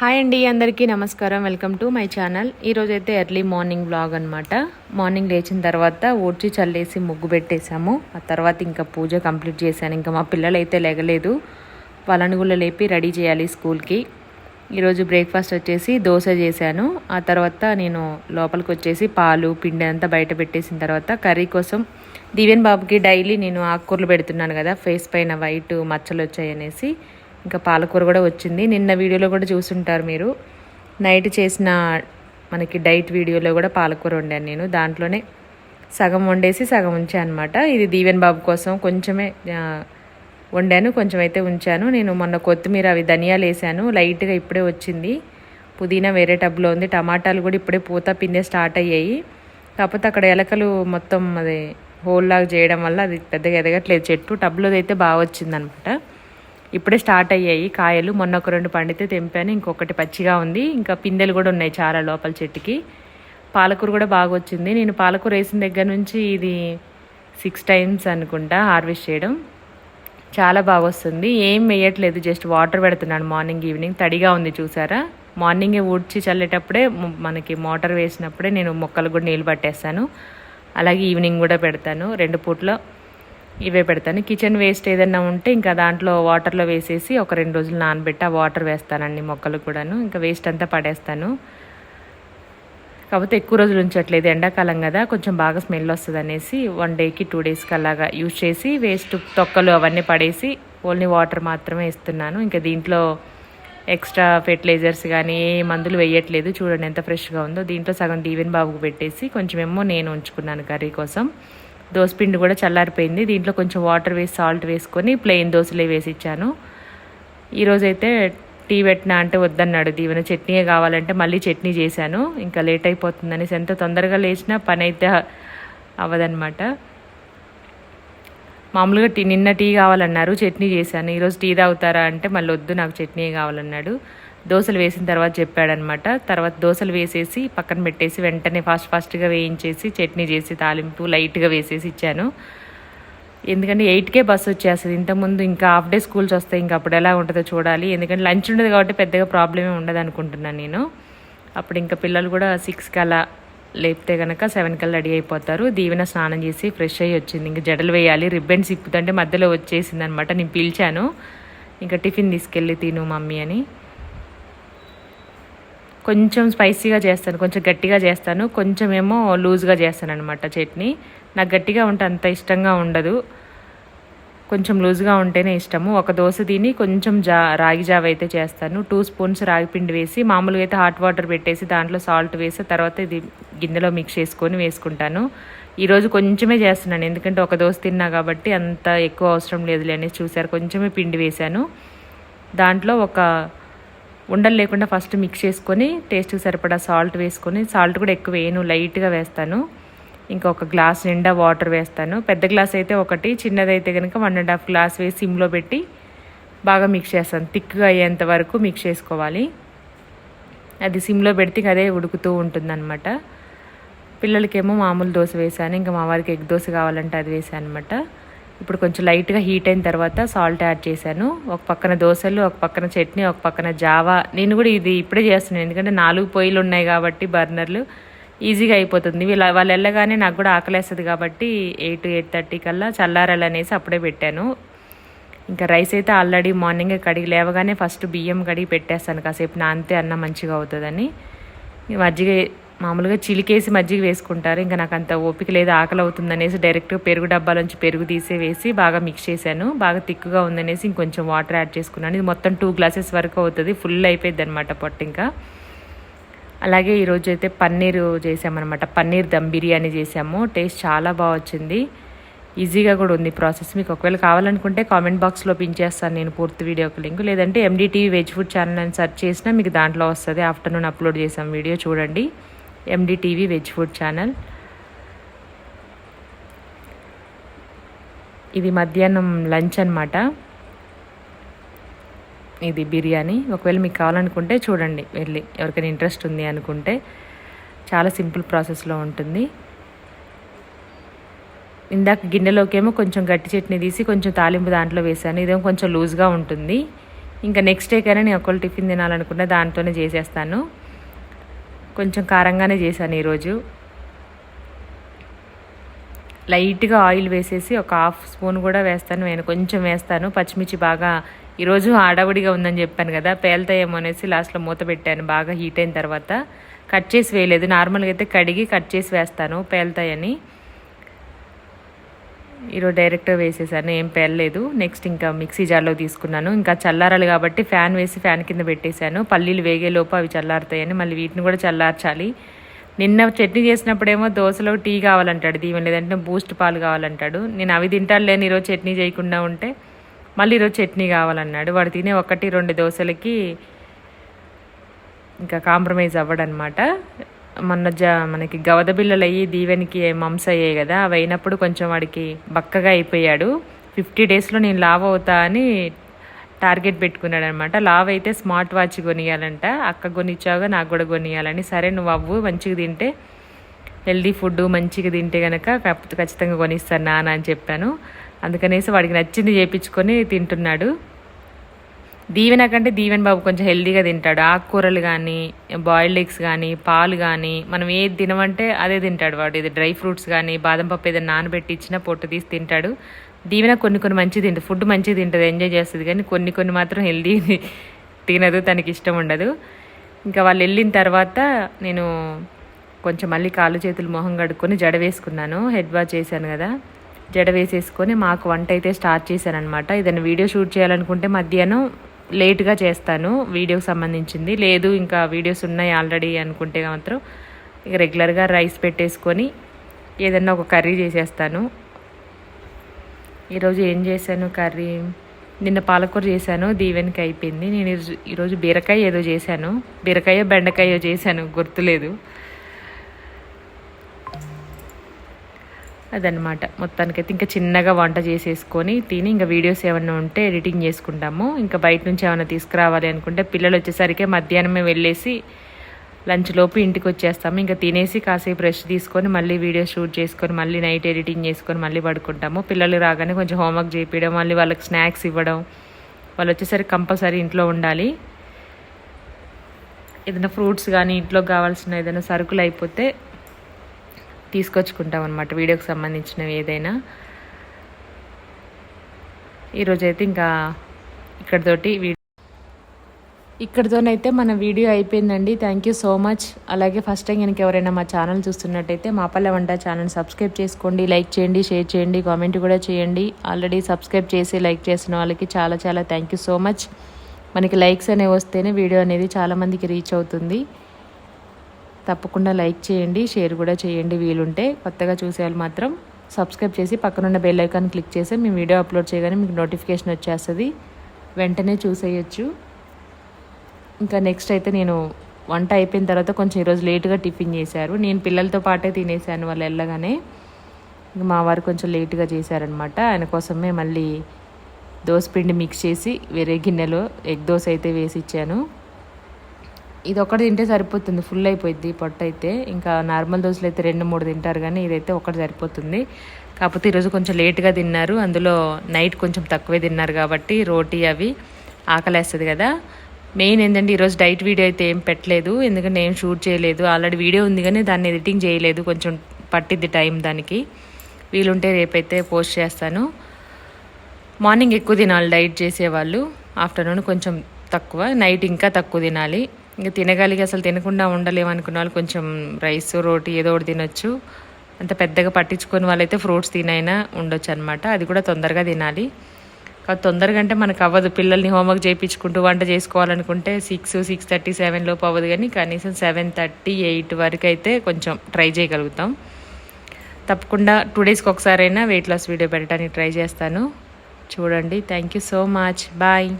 Hi అండి అందరికీ నమస్కారం. Welcome to my channel. ఈరోజు అయితే ఎర్లీ మార్నింగ్ బ్లాగ్ అనమాట మార్నింగ్ లేచిన తర్వాత ఊడ్చి చల్లేసి ముగ్గు పెట్టేశాము. ఆ తర్వాత ఇంకా పూజ కంప్లీట్ చేశాను. ఇంకా మా పిల్లలు అయితే లేగలేదు. వాళ్ళని కూడా లేపి రెడీ చేయాలి స్కూల్కి. ఈరోజు బ్రేక్ఫాస్ట్ వచ్చేసి దోశ చేశాను. ఆ తర్వాత నేను లోపలికి వచ్చేసి పాలు పిండి అంతా బయట పెట్టేసిన తర్వాత కర్రీ కోసం దివ్యన్ బాబుకి డైలీ నేను ఆకుకూరలు పెడుతున్నాను కదా ఫేస్ పైన వైట్ మచ్చలు వచ్చాయనేసి ఇంకా పాలకూర కూడా వచ్చింది. నిన్న వీడియోలో కూడా చూసుంటారు మీరు. నైట్ చేసిన మనకి డైట్ వీడియోలో కూడా పాలకూర వండాను నేను. దాంట్లోనే సగం వండేసి సగం ఉంచాను అనమాట ఇది దీవెన్ బాబు కోసం కొంచెమే వండాను కొంచెం అయితే ఉంచాను. నేను మొన్న కొత్తిమీర అవి ధనియాలు వేసాను. లైట్గా ఇప్పుడే వచ్చింది. పుదీనా వేరే టబ్లో ఉంది. టమాటాలు కూడా ఇప్పుడే పూత పిండే స్టార్ట్ అయ్యాయి. కాకపోతే అక్కడ ఎలకలు మొత్తం అది హోల్లాగా చేయడం వల్ల అది పెద్దగా ఎదగట్లేదు. చెట్టు టబ్లోది అయితే బాగా వచ్చిందనమాట ఇప్పుడే స్టార్ట్ అయ్యాయి. కాయలు మొన్న ఒక రెండు పండితే తెంపాను. ఇంకొకటి పచ్చిగా ఉంది. ఇంకా పిందెలు కూడా ఉన్నాయి చాలా లోపల చెట్టుకి. పాలకూర కూడా బాగా వచ్చింది. నేను పాలకూర వేసిన దగ్గర నుంచి ఇది సిక్స్ టైమ్స్ అనుకుంటా హార్వెస్ట్ చేయడం. చాలా బాగా వస్తుంది. ఏం వేయట్లేదు. జస్ట్ వాటర్ పెడుతున్నాను మార్నింగ్ ఈవినింగ్. తడిగా ఉంది చూసారా? మార్నింగే ఊడ్చి చల్లేటప్పుడే మనకి మోటార్ వేసినప్పుడే నేను మొక్కలు కూడా నీళ్ళు పట్టేస్తాను. అలాగే ఈవినింగ్ కూడా పెడతాను. రెండు పూట్లో ఇవే పెడతాను. కిచెన్ వేస్ట్ ఏదైనా ఉంటే ఇంకా దాంట్లో వాటర్లో వేసేసి ఒక రెండు రోజులు నానబెట్టి ఆ వాటర్ వేస్తానండి మొక్కలు కూడాను. ఇంకా వేస్ట్ అంతా పడేస్తాను. కాకపోతే ఎక్కువ రోజులు ఉంచట్లేదు. ఎండాకాలం కదా కొంచెం బాగా స్మెల్ వస్తుంది అనేసి వన్ డేకి టూ డేస్కి అలాగా యూజ్ చేసి వేస్ట్ తొక్కలు అవన్నీ పడేసి ఓన్లీ వాటర్ మాత్రమే ఇస్తున్నాను ఇంకా దీంట్లో ఎక్స్ట్రా ఫెర్టిలైజర్స్ కానీ ఏ మందులు వేయట్లేదు. చూడండి ఎంత ఫ్రెష్గా ఉందో. దీంట్లో సగం దీవెన్ బాబుకు పెట్టేసి కొంచెం ఏమో నేను ఉంచుకున్నాను కర్రీ కోసం. దోసపిండి కూడా చల్లారిపోయింది. దీంట్లో కొంచెం వాటర్ వేసి సాల్ట్ వేసుకొని ప్లెయిన్ దోశలే వేసి ఇచ్చాను ఈరోజైతే టీ పెట్టినా అంటే వద్దన్నాడు. దీవెన చట్నీయే కావాలంటే మళ్ళీ చట్నీ చేశాను. ఇంకా లేట్ అయిపోతుందనేసి ఎంత తొందరగా లేచినా పని అయితే అవ్వదన్నమాట. మామూలుగా టీ నిన్న టీ కావాలన్నారు. చట్నీ చేశాను. ఈరోజు టీ తాగుతారా అంటే మళ్ళీ వద్దు నాకు చట్నీ కావాలన్నాడు. దోశలు వేసిన తర్వాత చెప్పాడనమాట. తర్వాత దోశలు వేసేసి పక్కన పెట్టేసి వెంటనే ఫాస్ట్ ఫాస్ట్గా వేయించేసి చట్నీ చేసి తాలింపు లైట్గా వేసేసి ఇచ్చాను. ఎందుకంటే ఎయిట్కే బస్సు వచ్చేస్తుంది. ఇంతకుముందు ఇంకా హాఫ్ డే స్కూల్స్ వస్తాయి ఇంకా అప్పుడు ఎలా ఉంటుందో చూడాలి. ఎందుకంటే లంచ్ ఉండదు కాబట్టి పెద్దగా ప్రాబ్లమే ఉండదు అనుకుంటున్నాను నేను. అప్పుడు ఇంకా పిల్లలు కూడా సిక్స్కి అలా లేపితే కనుక సెవెన్ కల్లా రెడీ అయిపోతారు. దీవెన స్నానం చేసి ఫ్రెష్ అయ్యి వచ్చింది. ఇంకా జడలు వేయాలి. రిబ్బన్స్ ఇప్పుతుంటే మధ్యలో వచ్చేసింది అనమాట నేను పిలిచాను. ఇంకా టిఫిన్ తీసుకెళ్ళి తిను మమ్మీ అని. కొంచెం స్పైసీగా చేస్తాను కొంచెం గట్టిగా చేస్తాను కొంచెం ఏమో లూజ్గా చేస్తాను అనమాట చట్నీ. నాకు గట్టిగా ఉంటే అంత ఇష్టంగా ఉండదు. కొంచెం లూజ్గా ఉంటేనే ఇష్టము. ఒక దోశ తిని కొంచెం జా రాగి జావ అయితే చేస్తాను. టూ స్పూన్స్ రాగి పిండి వేసి మామూలుగా అయితే హాట్ వాటర్ పెట్టేసి దాంట్లో సాల్ట్ వేసి తర్వాత ఇది గిన్నెలో మిక్స్ చేసుకొని వేసుకుంటాను. ఈరోజు కొంచెమే చేస్తున్నాను ఎందుకంటే ఒక దోశ తిన్నా కాబట్టి అంత ఎక్కువ అవసరం లేదులే అనేసి చూసారు కొంచెమే పిండి వేశాను. దాంట్లో ఒక ఉండలు లేకుండా ఫస్ట్ మిక్స్ చేసుకొని టేస్ట్కి సరిపడా సాల్ట్ వేసుకొని సాల్ట్ కూడా ఎక్కువ వేయను లైట్గా వేస్తాను. ఇంకా ఒక గ్లాస్ నిండా వాటర్ వేస్తాను. పెద్ద గ్లాస్ అయితే ఒకటి చిన్నదైతే కనుక వన్ అండ్ హాఫ్ గ్లాస్ వేసి సిమ్లో పెట్టి బాగా మిక్స్ చేస్తాను. థిక్గా అయ్యేంత వరకు మిక్స్ చేసుకోవాలి. అది సిమ్లో పెడితే అదే ఉడుకుతూ ఉంటుందన్నమాట. పిల్లలకేమో మామూలు దోశ వేసాను ఇంకా మా వారికి ఎగ్ దోశ కావాలంటే అది వేసాను అనమాట ఇప్పుడు కొంచెం లైట్గా హీట్ అయిన తర్వాత సాల్ట్ యాడ్ చేశాను. ఒక పక్కన దోశలు ఒక పక్కన చట్నీ ఒక పక్కన జావా. నేను కూడా ఇది ఇప్పుడే చేస్తున్నాను. ఎందుకంటే నాలుగు పొయ్యిలు ఉన్నాయి కాబట్టి బర్నర్లు. ఈజీగా అయిపోతుంది. వీళ్ళ వాళ్ళు వెళ్ళగానే నాకు కూడా ఆకలేస్తుంది కాబట్టి ఎయిట్ ఎయిట్ థర్టీ కల్లా చల్లారాలనేసి అప్పుడే పెట్టాను. ఇంకా రైస్ అయితే ఆల్రెడీ మార్నింగ్ కడిగి లేవగానే ఫస్ట్ బియ్యం కడిగి పెట్టేస్తాను. కాసేపు నానితే అన్నం మంచిగా అవుతుందని. మజ్జిగ మామూలుగా చిలికేసి మజ్జిగ వేసుకుంటారు. ఇంకా నాకు అంత ఓపిక లేదు ఆకలి అవుతుందనేసి డైరెక్ట్గా పెరుగు డబ్బాలోంచి పెరుగు తీసే వేసి బాగా మిక్స్ చేశాను. బాగా తిక్కుగా ఉందనేసి ఇంకొంచెం వాటర్ యాడ్ చేసుకున్నాను. ఇది మొత్తం టూ గ్లాసెస్ వరకు అవుతుంది ఫుల్ అయిపోయింది అనమాట పొట్ట ఇంకా. అలాగే ఈరోజు అయితే పన్నీర్ చేసామన్నమాట. పన్నీర్ దమ్ బిర్యానీ చేసాము. టేస్ట్ చాలా బాగా వచ్చింది. ఈజీగా కూడా ఉంది ప్రాసెస్. మీకు ఒకవేళ కావాలనుకుంటే కామెంట్ బాక్స్లో పించేస్తాను నేను పూర్తి వీడియోకి లింక్. లేదంటే ఎండిటీవీ వెజ్ ఫుడ్ ఛానల్ అని సెర్చ్ చేసినా మీకు దాంట్లో వస్తుంది. ఆఫ్టర్నూన్ అప్లోడ్ చేసాం వీడియో చూడండి. ఎండిటీవీ వెజ్ ఫుడ్ ఛానల్ ఇది మధ్యాహ్నం లంచ్ అనమాట ఇది బిర్యానీ. ఒకవేళ మీకు కావాలనుకుంటే చూడండి వెళ్ళి. ఎవరికైనా ఇంట్రెస్ట్ ఉంది అనుకుంటే. చాలా సింపుల్ ప్రాసెస్లో ఉంటుంది. ఇందాక గిన్నెలోకేమో కొంచెం గట్టి చట్నీ తీసి కొంచెం తాలింపు దాంట్లో వేసాను ఇదేమో కొంచెం లూజ్గా ఉంటుంది. ఇంకా నెక్స్ట్ డేకైనా నేను ఒకళ్ళు టిఫిన్ తినాలనుకున్న దాంతోనే చేసేస్తాను. కొంచెం కారంగానే చేశాను ఈరోజు. లైట్గా ఆయిల్ వేసేసి ఒక హాఫ్ స్పూన్ కూడా వేస్తాను. నేను కొంచెం వేస్తాను. పచ్చిమిర్చి బాగా ఈరోజు ఆడవుడిగా ఉందని చెప్పాను కదా పేలుతాయేమో అనేసి లాస్ట్లో మూత పెట్టాను. బాగా హీట్ అయిన తర్వాత కట్ చేసి వేయలేదు. నార్మల్గా అయితే కడిగి కట్ చేసి వేస్తాను. పేలుతాయని. ఈరోజు డైరెక్ట్గా వేసేసాను ఏం పేర్లేదు నెక్స్ట్ ఇంకా మిక్సీ జార్లో తీసుకున్నాను. ఇంకా చల్లారాలి కాబట్టి ఫ్యాన్ వేసి ఫ్యాన్ కింద పెట్టేశాను. పల్లీలు వేగేలోపు అవి చల్లారుతాయని మళ్ళీ వీటిని కూడా చల్లార్చాలి. నిన్న చట్నీ చేసినప్పుడేమో దోశలో టీ కావాలంటాడు దీవెన లేదంటే బూస్ట్ పాలు కావాలంటాడు. నేను అవి తింటాను లేని ఈరోజు చట్నీ చేయకుండా ఉంటే మళ్ళీ ఈరోజు చట్నీ కావాలన్నాడు. వాడు తినే ఒకటి రెండు దోశలకి ఇంకా కాంప్రమైజ్ అవ్వడనమాట. మొన్న జ మనకి గవద బిల్లలు అయ్యి దీవెనికి మమ్స్ అయ్యాయి కదా అవి అయినప్పుడు కొంచెం వాడికి బక్కగా అయిపోయాడు. ఫిఫ్టీ డేస్లో నేను లావ్ అవుతా అని టార్గెట్ పెట్టుకున్నాడు అనమాట లావ్ అయితే స్మార్ట్ వాచ్ కొనియాలంట. అక్క కొనిచ్చావుగా నాకు కూడా కొనియాలని. సరే నువ్వు అవ్వు మంచిగా తింటే హెల్దీ ఫుడ్ మంచిగా తింటే కనుక ఖచ్చితంగా కొనిస్తాను నాన్న అని చెప్పాను. అందుకనేసి వాడికి నచ్చింది చేయించుకొని తింటున్నాడు. దీవెన కంటే దీవెన్ బాబు కొంచెం హెల్దీగా తింటాడు. ఆకుకూరలు కానీ బాయిల్డ్ ఎగ్స్ కానీ పాలు కానీ మనం ఏది తినమంటే అదే తింటాడు వాడు. ఇది డ్రై ఫ్రూట్స్ కానీ బాదం పప్పు ఏదైనా నానబెట్టి ఇచ్చినా పొట్టు తీసి తింటాడు. దీవెన కొన్ని కొన్ని మంచి తింటుంది. ఫుడ్ మంచిగా తింటుంది. ఎంజాయ్ చేస్తుంది. కానీ కొన్ని కొన్ని మాత్రం హెల్దీ తినదు. తనకి ఇష్టం ఉండదు. ఇంకా వాళ్ళు వెళ్ళిన తర్వాత నేను కొంచెం మళ్ళీ కాళ్ళు చేతులు మొహం కడుక్కొని జడ వేసుకున్నాను. హెడ్ వాష్ చేశాను కదా. జడ వేసేసుకొని మాకు వంట అయితే స్టార్ట్ చేశాను అనమాట ఏదైనా వీడియో షూట్ చేయాలనుకుంటే మధ్యాహ్నం లేట్గా చేస్తాను వీడియోకి సంబంధించింది. లేదు ఇంకా వీడియోస్ ఉన్నాయి ఆల్రెడీ అనుకుంటే మాత్రం ఇక రెగ్యులర్గా రైస్ పెట్టేసుకొని ఏదన్నా ఒక కర్రీ చేసేస్తాను. ఈరోజు ఏం చేశాను కర్రీ? నిన్న పాలకూర చేశాను దీవెనికి అయిపోయింది. నేను ఈరోజు బీరకాయ ఏదో చేశాను. బీరకాయ బెండకాయ చేశాను గుర్తులేదు. అదనమాట మొత్తానికైతే ఇంకా చిన్నగా వంట చేసేసుకొని తిని ఇంకా వీడియోస్ ఏమైనా ఉంటే ఎడిటింగ్ చేసుకుంటాము. ఇంకా బయట నుంచి ఏమైనా తీసుకురావాలి అనుకుంటే పిల్లలు వచ్చేసరికి మధ్యాహ్నమే వెళ్ళేసి లంచ్ లోపు ఇంటికి వచ్చేస్తాము. ఇంకా తినేసి కాసేపు రెస్ట్ తీసుకొని మళ్ళీ వీడియో షూట్ చేసుకొని మళ్ళీ నైట్ ఎడిటింగ్ చేసుకొని మళ్ళీ పడుకుంటాము. పిల్లలు రాగానే కొంచెం హోంవర్క్ చేయించడం మళ్ళీ వాళ్ళకి స్నాక్స్ ఇవ్వడం వాళ్ళు వచ్చేసరికి కంపల్సరీ ఇంట్లో ఉండాలి. ఏదైనా ఫ్రూట్స్ కానీ ఇంట్లో కావాల్సిన ఏదైనా సరుకులు అయిపోతే తీసుకొచ్చుకుంటాం అనమాట వీడియోకి సంబంధించినవి ఏదైనా. ఈరోజైతే ఇంకా ఇక్కడితోటి ఇక్కడితోనైతే మన వీడియో అయిపోయిందండి. థ్యాంక్ యూ సో మచ్ అలాగే ఫస్ట్ టైం కనుక ఎవరైనా మా ఛానల్ చూస్తున్నట్టయితే మా పల్లె వంట ఛానల్ సబ్స్క్రైబ్ చేసుకోండి లైక్ చేయండి షేర్ చేయండి కామెంట్ కూడా చేయండి. ఆల్రెడీ సబ్స్క్రైబ్ చేసి లైక్ చేసిన వాళ్ళకి చాలా చాలా థ్యాంక్ యూ సో మచ్ మనకి లైక్స్ అనేవి వస్తేనే వీడియో అనేది చాలామందికి రీచ్ అవుతుంది. తప్పకుండా లైక్ చేయండి షేర్ కూడా చేయండి వీలుంటే. కొత్తగా చూసేవాళ్ళు మాత్రం సబ్స్క్రైబ్ చేసి పక్కనున్న బెల్ ఐకాన్ క్లిక్ చేసి మేము వీడియో అప్లోడ్ చేయగానే మీకు నోటిఫికేషన్ వచ్చేస్తుంది. వెంటనే చూసేయచ్చు. ఇంకా నెక్స్ట్ అయితే నేను వంట అయిపోయిన తర్వాత కొంచెం ఈరోజు లేటుగా టిఫిన్ చేశారు. నేను పిల్లలతో పాటే తినేసాను వాళ్ళు వెళ్ళగానే. మా వారు కొంచెం లేట్గా చేశారనమాట ఆయన కోసమే మళ్ళీ దోశ పిండి మిక్స్ చేసి వేరే గిన్నెలో ఎగ్ దోశ అయితే వేసి ఇచ్చాను. ఇది ఒకటి తింటే సరిపోతుంది. ఫుల్ అయిపోయింది పొట్ట అయితే. ఇంకా నార్మల్ దోశలు అయితే రెండు మూడు తింటారు కానీ ఇదైతే ఒకటి సరిపోతుంది. కాకపోతే ఈరోజు కొంచెం లేట్గా తిన్నారు. అందులో నైట్ కొంచెం తక్కువే తిన్నారు కాబట్టి రోటీ అవి ఆకలేస్తుంది కదా. మెయిన్ ఏంటంటే ఈరోజు డైట్ వీడియో అయితే ఏం పెట్టలేదు. ఎందుకంటే ఏం షూట్ చేయలేదు. ఆల్రెడీ వీడియో ఉంది కానీ దాన్ని ఎడిటింగ్ చేయలేదు. కొంచెం పట్టిద్ది టైం దానికి. వీలుంటే రేపైతే పోస్ట్ చేస్తాను. మార్నింగ్ ఎక్కువ తినాలి డైట్ చేసేవాళ్ళు. ఆఫ్టర్నూన్ కొంచెం తక్కువ. నైట్ ఇంకా తక్కువ తినాలి. ఇంకా తినగలిగి అసలు తినకుండా ఉండలేము అనుకున్న వాళ్ళు కొంచెం రైస్ రోటీ ఏదో ఒకటి తినొచ్చు. అంత పెద్దగా పట్టించుకొని వాళ్ళైతే ఫ్రూట్స్ తినైనా ఉండొచ్చు అనమాట అది కూడా తొందరగా తినాలి. కాదు తొందరగా అంటే మనకు అవ్వదు. పిల్లల్ని హోంవర్క్ చేయించుకుంటూ వంట చేసుకోవాలనుకుంటే సిక్స్ సిక్స్ థర్టీ సెవెన్ లోపు అవ్వదు కానీ కనీసం సెవెన్ థర్టీ ఎయిట్ వరకు అయితే కొంచెం ట్రై చేయగలుగుతాం. తప్పకుండా టూ డేస్కి ఒకసారైనా వెయిట్ లాస్ వీడియో పెట్టడానికి ట్రై చేస్తాను. చూడండి. Thank you so much. Bye.